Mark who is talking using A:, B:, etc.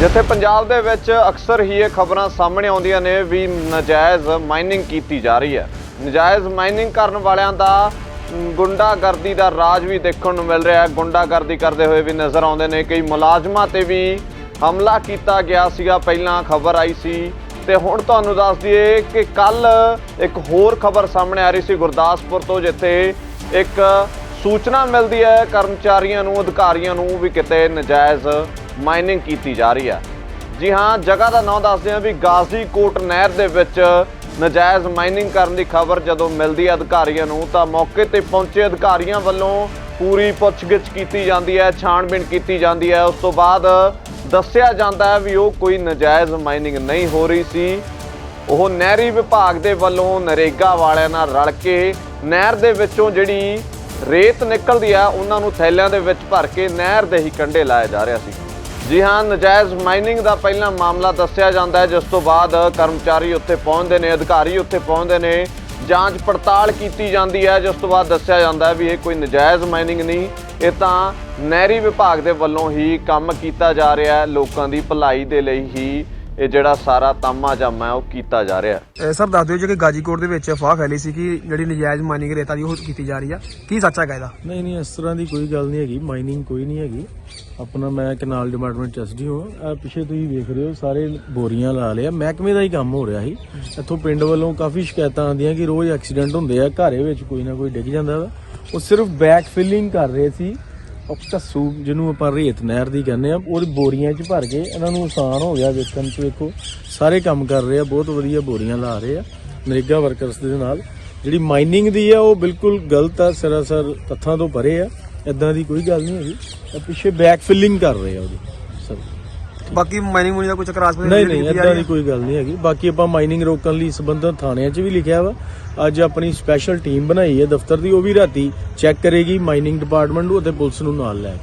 A: ਜਿੱਥੇ ਪੰਜਾਬ ਦੇ ਵਿੱਚ ਅਕਸਰ ਹੀ ਇਹ ਖਬਰਾਂ ਸਾਹਮਣੇ ਆਉਂਦੀਆਂ ਨੇ ਵੀ ਨਜਾਇਜ਼ ਮਾਈਨਿੰਗ ਕੀਤੀ ਜਾ ਰਹੀ ਹੈ। ਨਜਾਇਜ਼ ਮਾਈਨਿੰਗ ਕਰਨ ਵਾਲਿਆਂ ਦਾ ਗੁੰਡਾਗਰਦੀ ਦਾ ਰਾਜ ਵੀ ਦੇਖਣ ਨੂੰ ਮਿਲ ਰਿਹਾ ਹੈ। ਗੁੰਡਾਗਰਦੀ ਕਰਦੇ ਹੋਏ ਵੀ ਨਜ਼ਰ ਆਉਂਦੇ ਨੇ ਕਈ ਮੁਲਾਜ਼ਮਾਂ ਤੇ ਵੀ ਹਮਲਾ ਕੀਤਾ ਗਿਆ ਸੀਗਾ। ਪਹਿਲਾਂ ਖਬਰ ਆਈ ਸੀ ਤੇ ਹੁਣ ਤੁਹਾਨੂੰ ਦੱਸ ਦਈਏ ਕਿ ਕੱਲ ਇੱਕ ਹੋਰ ਖਬਰ ਸਾਹਮਣੇ ਆ ਰਹੀ ਸੀ ਗੁਰਦਾਸਪੁਰ ਤੋਂ, ਜਿੱਥੇ ਇੱਕ ਸੂਚਨਾ ਮਿਲਦੀ ਹੈ। ਕਰਮਚਾਰੀਆਂ ਨੂੰ, ਅਧਿਕਾਰੀਆਂ ਨੂੰ ਵੀ ਕਿਤੇ ਨਜਾਇਜ਼ ਮਾਈਨਿੰਗ ਕੀਤੀ ਜਾ ਰਹੀ ਹੈ। ਜੀ ਹਾਂ, ਜਗ੍ਹਾ ਦਾ ਨਾਮ ਦੱਸਦੇ ਹਾਂ ਵੀ ਗਾਜ਼ੀਕੋਟ ਨਹਿਰ ਦੇ ਵਿੱਚ ਨਜਾਇਜ਼ ਮਾਈਨਿੰਗ ਕਰਨ ਦੀ ਖਬਰ ਜਦੋਂ ਮਿਲਦੀ ਹੈ ਅਧਿਕਾਰੀਆਂ ਨੂੰ, ਤਾਂ ਮੌਕੇ ਤੇ ਪਹੁੰਚੇ ਅਧਿਕਾਰੀਆਂ ਵੱਲੋਂ ਪੂਰੀ ਪੁੱਛਗਿੱਛ ਕੀਤੀ ਜਾਂਦੀ ਹੈ, ਛਾਣਬੀਣ ਕੀਤੀ ਜਾਂਦੀ ਹੈ। ਉਸ ਤੋਂ ਬਾਅਦ ਦੱਸਿਆ ਜਾਂਦਾ ਹੈ ਵੀ ਉਹ ਕੋਈ ਨਜਾਇਜ਼ ਮਾਈਨਿੰਗ ਨਹੀਂ ਹੋ ਰਹੀ ਸੀ। ਉਹ ਨਹਿਰੀ ਵਿਭਾਗ ਦੇ ਵੱਲੋਂ ਨਰੇਗਾ ਵਾਲਿਆਂ ਨਾਲ ਰਲ ਕੇ ਨਹਿਰ ਦੇ ਵਿੱਚੋਂ ਜਿਹੜੀ ਰੇਤ ਨਿਕਲਦੀ ਆ ਉਹਨਾਂ ਨੂੰ ਥੈਲਿਆਂ ਦੇ ਵਿੱਚ ਭਰ ਕੇ ਨਹਿਰ ਦੇ ਹੀ ਕੰਢੇ ਲਾਇਆ ਜਾ ਰਿਹਾ ਸੀ। ਜੀ ਹਾਂ, ਨਜਾਇਜ਼ ਮਾਈਨਿੰਗ ਦਾ ਪਹਿਲਾਂ ਮਾਮਲਾ ਦੱਸਿਆ ਜਾਂਦਾ ਹੈ, ਜਿਸ ਤੋਂ ਬਾਅਦ ਕਰਮਚਾਰੀ ਉੱਥੇ ਪਹੁੰਚਦੇ ਨੇ, ਅਧਿਕਾਰੀ ਉੱਥੇ ਪਹੁੰਚਦੇ ਨੇ, ਜਾਂਚ ਪੜਤਾਲ ਕੀਤੀ ਜਾਂਦੀ ਹੈ, ਜਿਸ ਤੋਂ ਬਾਅਦ ਦੱਸਿਆ ਜਾਂਦਾ ਹੈ ਵੀ ਇਹ ਕੋਈ ਨਜਾਇਜ਼ ਮਾਈਨਿੰਗ ਨਹੀਂ, ਇਹ ਤਾਂ ਨਹਿਰੀ ਵਿਭਾਗ ਦੇ ਵੱਲੋਂ ਹੀ ਕੰਮ ਕੀਤਾ ਜਾ ਰਿਹਾ ਹੈ, ਲੋਕਾਂ ਦੀ ਭਲਾਈ ਦੇ ਲਈ ਹੀ। ਇਹ ਜਿਹੜਾ ਸਾਰਾ ਤਾਮਾ ਜਾਮਾ ਹੈ ਉਹ ਕੀਤਾ ਜਾ ਰਿਹਾ ਹੈ।
B: ਸਰ ਦੱਸ ਦਿਓ ਜੀ ਕਿ ਗਾਜੀਕੋਟ ਦੇ ਵਿੱਚ ਅਫਵਾਹ ਫੈਲੀ ਸੀ ਕਿ ਜਿਹੜੀ ਨਜਾਇਜ਼ ਮਾਈਨਿੰਗ ਰੇਤਾ ਦੀ ਉਹ ਕੀਤੀ ਜਾ ਰਹੀ ਆ। ਕੀ ਸੱਚ ਹੈਗਾ ਇਹਦਾ?
C: ਨਹੀਂ ਨਹੀਂ ਇਸ ਤਰ੍ਹਾਂ ਦੀ ਕੋਈ ਗੱਲ ਨਹੀਂ ਹੈਗੀ। ਮਾਈਨਿੰਗ ਕੋਈ ਨਹੀਂ ਹੈਗੀ। ਆਪਣਾ ਮੈਂ ਕਨਾਲ ਡਿਪਾਰਟਮੈਂਟ ਚਸਡੀ ਹਾਂ। ਆ ਪਿੱਛੇ ਤੁਸੀਂ ਵੇਖ ਰਹੇ ਹੋ ਸਾਰੇ ਬੋਰੀਆਂ ਲਾ ਲਿਆ ਮਹਿਕਮੇ ਦਾ ਹੀ ਕੰਮ ਹੋ ਰਿਹਾ ਸੀ। ਇੱਥੋਂ ਪਿੰਡ ਵੱਲੋਂ ਕਾਫੀ ਸ਼ਿਕਾਇਤਾਂ ਆਉਂਦੀਆਂ ਕਿ ਰੋਜ਼ ਐਕਸੀਡੈਂਟ ਹੁੰਦੇ ਆ। ਘਰੇ ਵਿੱਚ ਕੋਈ ਨਾ ਕੋਈ ਡਿੱਗ ਜਾਂਦਾ ਵਾ। ਉਹ ਸਿਰਫ ਬੈਕ ਫਿਲਿੰਗ ਕਰ ਰਹੇ ਸੀ। ਉਹ ਝੱਸੂ ਜਿਹਨੂੰ ਆਪਾਂ ਰੇਤ ਨਹਿਰ ਦੀ ਕਹਿੰਦੇ ਆ ਉਹਦੀ ਬੋਰੀਆਂ 'ਚ ਭਰ ਕੇ ਇਹਨਾਂ ਨੂੰ ਆਸਾਨ ਹੋ ਗਿਆ ਵੇਖਣ 'ਚ, ਵੇਖੋ। ਸਾਰੇ ਕੰਮ ਕਰ ਰਹੇ ਆ, ਬਹੁਤ ਵਧੀਆ ਬੋਰੀਆਂ ਲਾ ਰਹੇ ਆ ਨਰੇਗਾ ਵਰਕਰਸ ਦੇ ਨਾਲ। ਜਿਹੜੀ ਮਾਈਨਿੰਗ ਦੀ ਆ, ਉਹ ਬਿਲਕੁਲ ਗਲਤ ਆ, ਸਰਾਸਰ ਤੱਥਾਂ ਤੋਂ ਪਰੇ ਆ। ਇਦਾਂ ਦੀ ਕੋਈ ਗੱਲ ਨਹੀਂ ਹੈਗੀ। ਪਿੱਛੇ ਬੈਕ ਫਿਲਿੰਗ ਕਰ ਰਹੇ ਆ ਉਹਦੀ।
B: ਬਾਕੀ ਮਾਈਨਿੰਗ ਮੁਨੀ ਦਾ ਕੋਈ ਚੱਕਰ ਆਸ-ਪਾਸ
C: ਨਹੀਂ ਨਹੀਂ ਇਦਾਂ ਦੀ ਕੋਈ ਗੱਲ ਨਹੀਂ ਹੈਗੀ। ਬਾਕੀ ਆਪਾਂ ਮਾਈਨਿੰਗ ਰੋਕਣ ਲਈ ਸੰਬੰਧਤ ਥਾਣਿਆਂ 'ਚ ਵੀ ਲਿਖਿਆ ਵਾ। ਅੱਜ ਆਪਣੀ ਸਪੈਸ਼ਲ ਟੀਮ ਬਣਾਈ ਹੈ ਦਫ਼ਤਰ ਦੀ ਉਹ ਵੀ ਰਾਤੀ ਚੈੱਕ ਕਰੇਗੀ ਮਾਈਨਿੰਗ ਡਿਪਾਰਟਮੈਂਟ ਨੂੰ ਅਤੇ ਪੁਲਿਸ ਨੂੰ ਨਾਲ ਲੈ ਕੇ।